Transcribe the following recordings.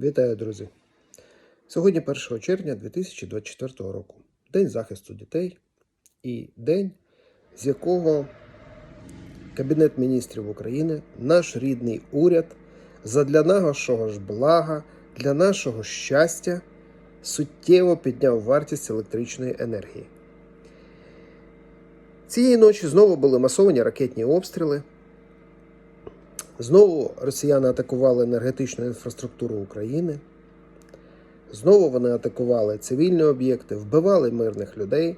Вітаю, друзі! Сьогодні 1 червня 2024 року. День захисту дітей і день, з якого Кабінет міністрів України, наш рідний уряд, задля нашого ж блага, для нашого щастя суттєво підняв вартість електричної енергії. Цієї ночі знову були масовані ракетні обстріли. Знову росіяни атакували енергетичну інфраструктуру України. Знову вони атакували цивільні об'єкти, вбивали мирних людей.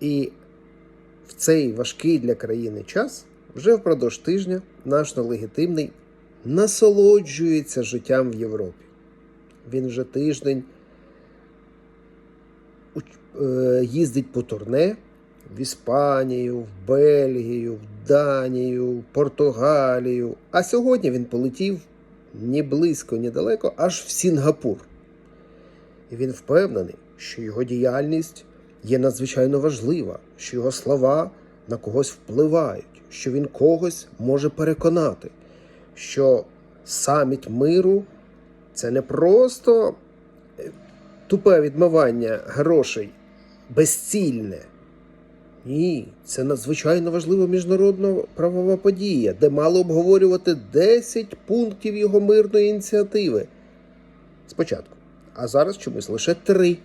І в цей важкий для країни час вже впродовж тижня наш нелегітимний насолоджується життям в Європі. Він вже тиждень е, їздить по турне в Іспанію, в Бельгію, в Данію, в Португалію. А сьогодні він полетів ні близько, ні далеко, аж в Сінгапур. І він впевнений, що його діяльність є надзвичайно важлива, що його слова на когось впливають, що він когось може переконати, що саміт миру це не просто е, тупе відмивання грошей безцільне. Ні, це надзвичайно важлива міжнародна правова подія, де мало обговорювати 10 пунктів його мирної ініціативи. Спочатку. А зараз чомусь лише три.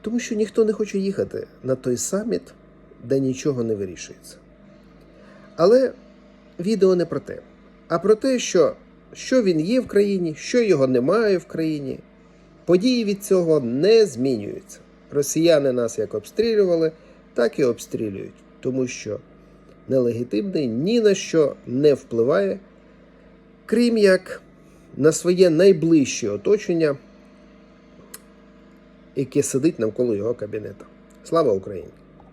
Тому що ніхто не хоче їхати на той саміт, де нічого не вирішується. Але відео не про те, а про те, що, що він є в країні, що його немає в країні. Події від цього не змінюються. Росіяни нас як обстрілювали, так і обстрілюють, тому що нелегітимний ні на що не впливає, крім як на своє найближче оточення, яке сидить навколо його кабінету. Слава Україні!